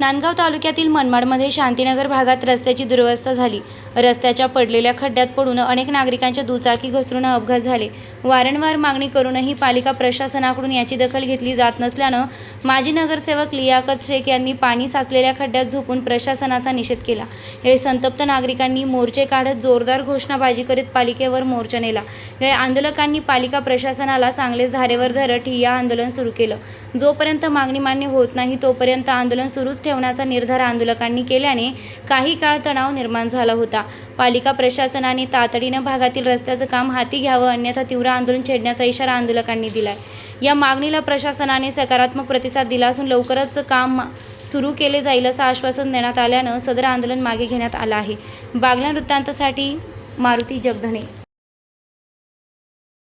नांदगाव तालुक्यातील मनमाडमध्ये शांतीनगर भागात रस्त्याची दुरवस्था झाली. रस्त्याच्या पडलेल्या खड्ड्यात पडून अनेक नागरिकांच्या दुचाकी घसरून अपघात झाले. वारंवार मागणी करूनही पालिका प्रशासनाकडून याची दखल घेतली जात नसल्यानं माजी नगरसेवक लियाकत शेख यांनी पाणी साचलेल्या खड्ड्यात झोपून प्रशासनाचा निषेध केला. हे संतप्त नागरिकांनी मोर्चे काढत जोरदार घोषणाबाजी करीत पालिकेवर मोर्चा नेला. या आंदोलकांनी पालिका प्रशासनाला चांगलेच धारेवर धरत ठिय्या आंदोलन सुरू केलं. जोपर्यंत मागणी मान्य होत नाही तोपर्यंत आंदोलन सुरूच ठेवण्याचा निर्धार आंदोलकांनी केल्याने काही काळ तणाव निर्माण झाला होता. पालिका प्रशासनाने तातडीनं भागातील रस्त्याचं काम हाती घ्यावं अन्यथा तीव्र आंदोलन छेडण्याचा इशारा आंदोलकांनी दिलाय. या मागणीला प्रशासनाने सकारात्मक प्रतिसाद दिला असून लवकरच काम सुरू केले जाईल असं आश्वासन देण्यात आल्यानं सदर आंदोलन मागे घेण्यात आलं आहे. बागला वृत्तांतासाठी मारुती जगधने.